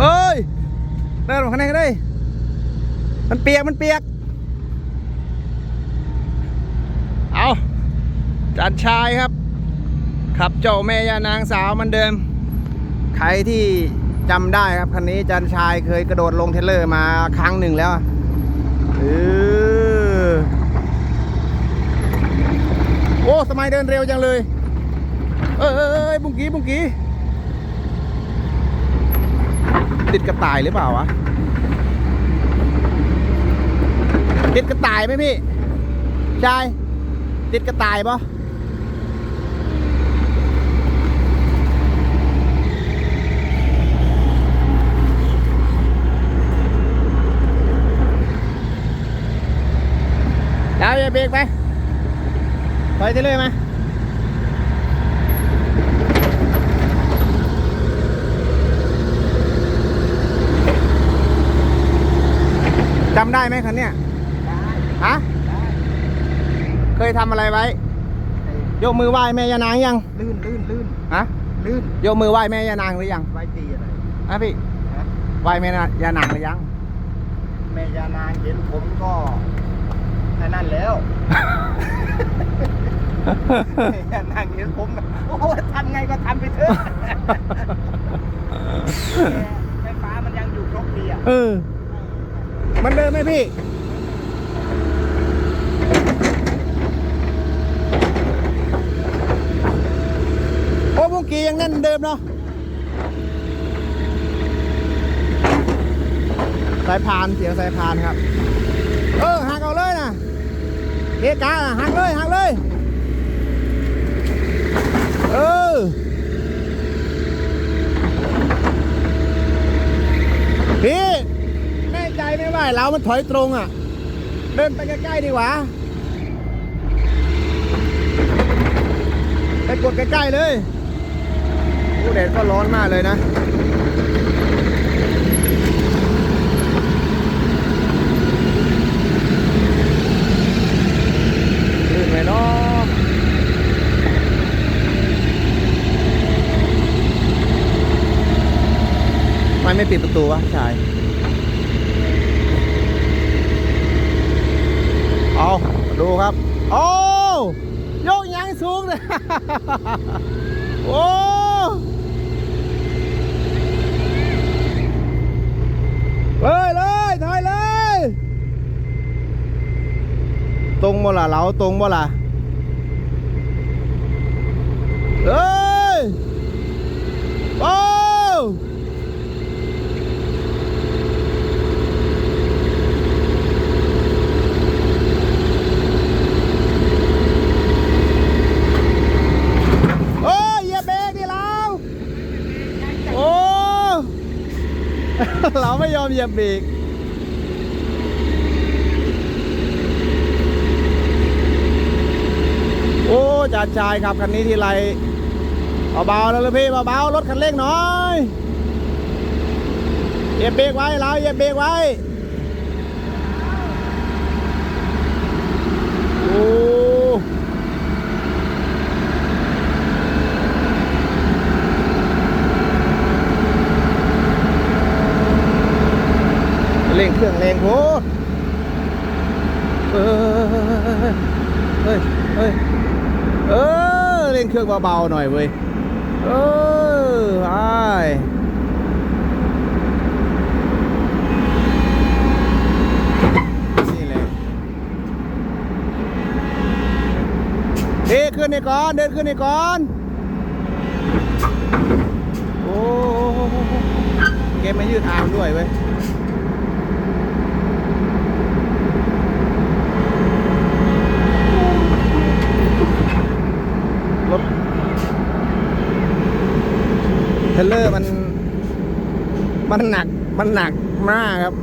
เอ้ยเดินมาข้างในก็ได้ มันเปียก มันเปียก เอาจัดชายครับ ขับเจ้าแม่ยานางสาวมันเดิม ใครที่จำได้ครับ คันนี้จันชายเคยกระโดดลงเทรเลอร์มาครั้งหนึ่งแล้วเออโอ้สมัยเดินเร็วจังเลย เอ้ยบุ้งกี้บุ้งกี้ ติดกระต่ายหรือเปล่าวะ ติดกระต่ายไหมพี่ชายติดกระต่ายปะดาวอย่าเบรกไปไปเทเลยมาจ ได้ไหมคันเนี้ยฮะเคยทำอะไรไว้ ยกมือไหว้แม่ยานางยัง ลื่นลื่นลื่นฮะลื่นยกมือไหว้แม่ยานางหรือยังไว้ตีอะไรฮะพี่ฮะไหว้แม่ยานางหรือยัง แม่ยานางเห็นผมก็แค่นั้นแล้วแม่ยานางเห็นผมโอ้โหทำไงก็ทำไปเถอะไฟฟ้ามันยังอยู่ครบดีอะเออ มันเดิมไหมพี่ โอ้บุ้งกี้ยังแน่นเดิมเนาะสายพานเสียงสายพานครับ เออหักเอาเลยนะเอกาน่ะหักเลยหักเลย เออ พี่ แน่ไม่ว่าเรามันถอยตรงอะ เดินไปใกล้ๆดีกว่า ไปกดใกล้ๆเลยโอ้แดดก็ร้อนมากเลยนะลื่นไหมเนาะไมไม่ปิดประตูวะชาย เอาดูครับ โอ้ยกยังสูงเลย โอ้เลยเลยถอยเลย ตรงบ่ล่ะเราตรงบ่ล่ะเอ้โอ้โอ้ยเหยียบเบรกดิเราโอ้ เราไม่ยอมเหยียบเบรกโอ้จ่าชายครับคันนี้ทีไรเบาๆแล้วเลยพี่เบาๆรถคันเร่งหน่อยเหยียบเบรกไว้เราเหยียบเบรกไว้โอ้เร่งเครื่องแรงโพดเอเฮ้ยเฮ้ยเออเล่นเครื่องเบาๆหน่อยเว้ยเออไปนี่แหละเดินขึ้นนี่ก่อน เดินขึ้นนี่ก่อนโอ้เกมไม่ยืดอามด้วยเว้ย รถเทรลเลอร์มัน มันหนัก มันหนักมากครับ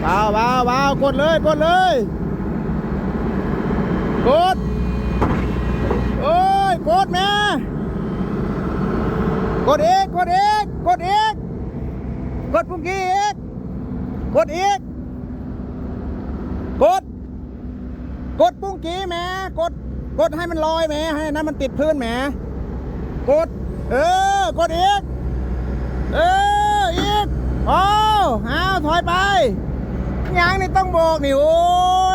เบาเบาเบากดเลย กดเลย กด โอ้ย กดแม่กดเอกกดเอกกดเอกกดปุ่มกี้เอกกดเอกกด กดปุ้งกี้แม่กด กดให้มันลอยแม่ให้นั้นมันติดพื้นแม่กด เออ กดอีก เอออีกโอ้เอาถอยไปยางนี่ต้องโบกนี่โอ้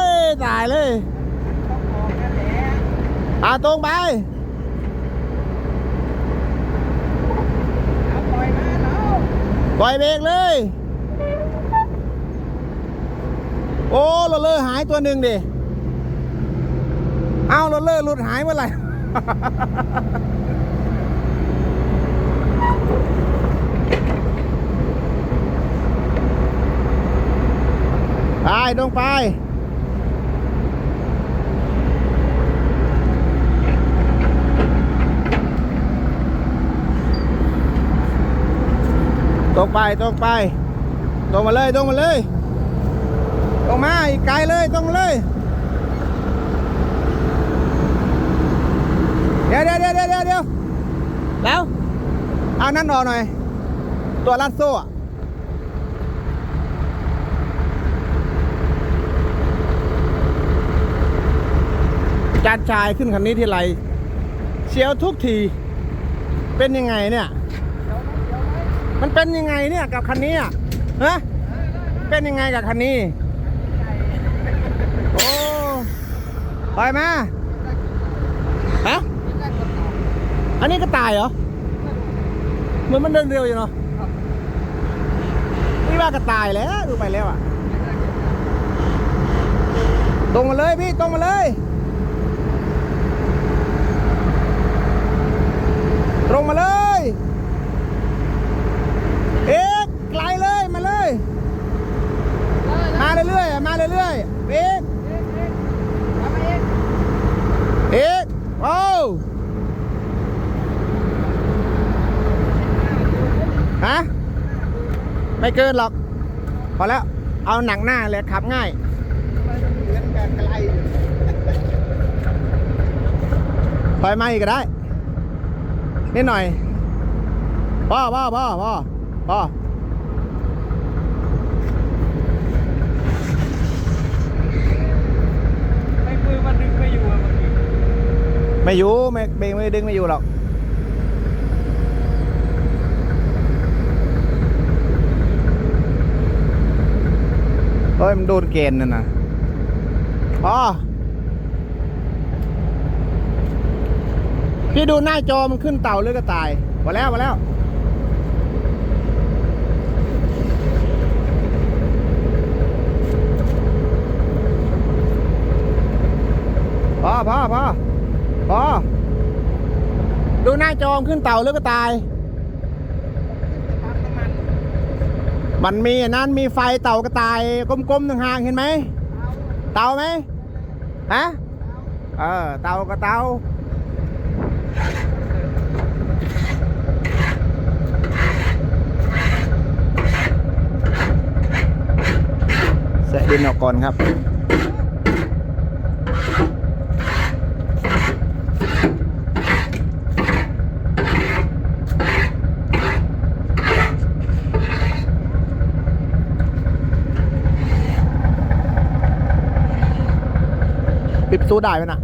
ยตายเลยอาตรงไปปล่อยเบรกเลย โอ้รถเลอร์หายตัวหนึ่งดิเอารถเลอร์หลุดหายเมื่อไหร่ ไปตรงไป ตรงไปตรงไป ตรงมาเลยตรงมาเลย ตรงมาอีกไกลเลยตรงมาเลยเดี๋ยวเดี๋ยวเดี๋ยวเดี๋ยวเดี๋ยวเดี๋ยวแล้วเอานั่นรอหน่อย ตัวลัดโซ่อะ จานชายขึ้นคันนี้ทีไรเสียวทุกที เป็นยังไงเนี่ย มันเป็นยังไงเนี่ยกับคันนี้อะฮะเป็นยังไงกับคันนี้ โอ้ไปมาฮะอันนี้ก็ตายเหรอเหมือนมันเดินเร็วอยู่เนาะนี่ว่าก็ตายแล้วดูไปแล้วอะ ตรงมาเลยพี่ ตรงมาเลย ตรง มาเลย เอ๊ะไกลเลยมาเลย มาเรื่อยๆมาเรื่อยๆเอ๊ะทำไมเองเอ๊ะโอ้วฮะไม่เกินหรอก พอแล้ว เอาหนังหน้าเลยขับง่ายมันเหมือนกันไกลถอยมาอีกก็ได้ นิดหน่อยพ่อพ่อพ่อพ่อพ่อไม่มือมันดึงไม่อยู่อะเมื่อกี้ไม่อยู่ไม่เบรกไม่ดึงไม่อยู่หรอกเฮ้ยมันโดนเกณฑ์นั่นนะพ่อ พี่ดูหน้าจอมันขึ้นเต่าหรือกระต่ายพอแล้วพอแล้ว พอพอพอพอดูหน้าจอมขึ้นเต่าหรือกระต่าย มันมีอันนั้นมีไฟเต่ากระต่ายกลมๆห่างเห็นไหม เต่าไหมฮะ เออ เต่ากับเต่า แสะดินออกก่อนครับ ปิดประตูได้ไหมนะ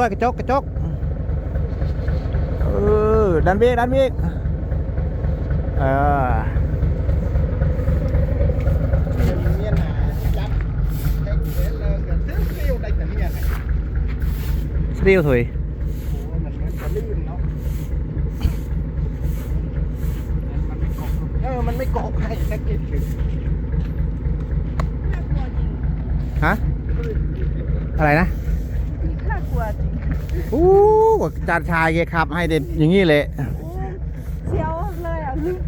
ด้วยกระจกกระจกเออดันเบรกดันเบรกเออเมียนหนาจับเด็กเด็กเลยกันซื้อฟิวได้แต่เมียนสติลถุยโอ้มันมันจะลื่นเนาะมันไม่เกาะเออ มันไม่เกาะให้นักกินถึงน่ากลัวจริงฮะ อะไรนะน่ากลัวจริง อู้จานชายแกขับให้เด็ดอย่างนี้เลยโอ้เสียวเลยอะลึก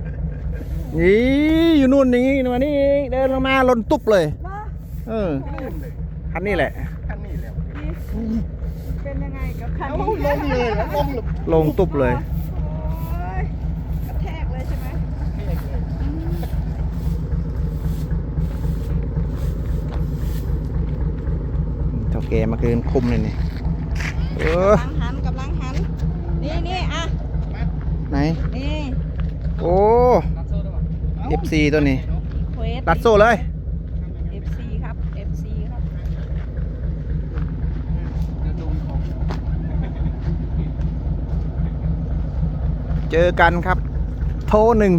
นี่อยู่นู่นอย่างนี้มานี่เองเดินลงมาหล่นตุ๊บเลยเนาะเออลื่นเลยคันนี้แหละคันนี้แหละนี่เป็นยังไงกับคันเอานี้ลงเลยแล้วลงเลยลงตุ๊บเลยโอ้ยกระแทกเลยใช่ไหมอืมเท่าแกมาคืนคุมเลยนี่ เออกำลังหันกำลังหันไหน นี่โอ้ FC ตัวนี้ เควสรัดโซ่เลย FC ครับ FC ครับ เจอกันครับ โทรหนึ่ง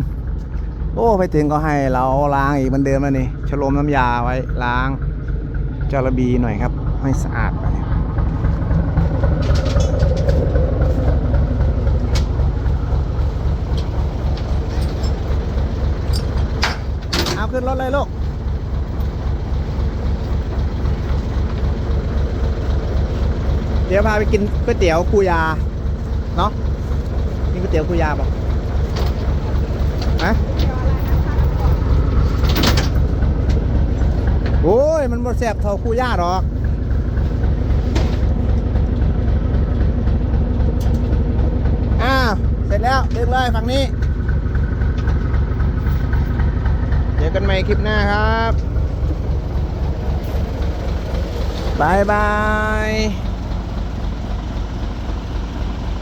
โอ้ไปถึงก็ให้เราล้างอีกเหมือนเดิมแล้วนี่ ชโลมน้ำยาไว้ล้างจระบีหน่อยครับ ให้สะอาดไปเนี่ยเอา ขึ้นรถเลยลูกเดี๋ยวพาไปกินก๋วยเตี๋ยวคูยา เนาะกินก๋วยเตี๋ยวคูยาป่ะฮะโอ้ย มันบ่แซ่บเท่าคูยาหรอกอ้าว เสร็จแล้วดึงเลยฝั่งนี้ เจอ กันใหม่คลิปหน้าครับบายบาย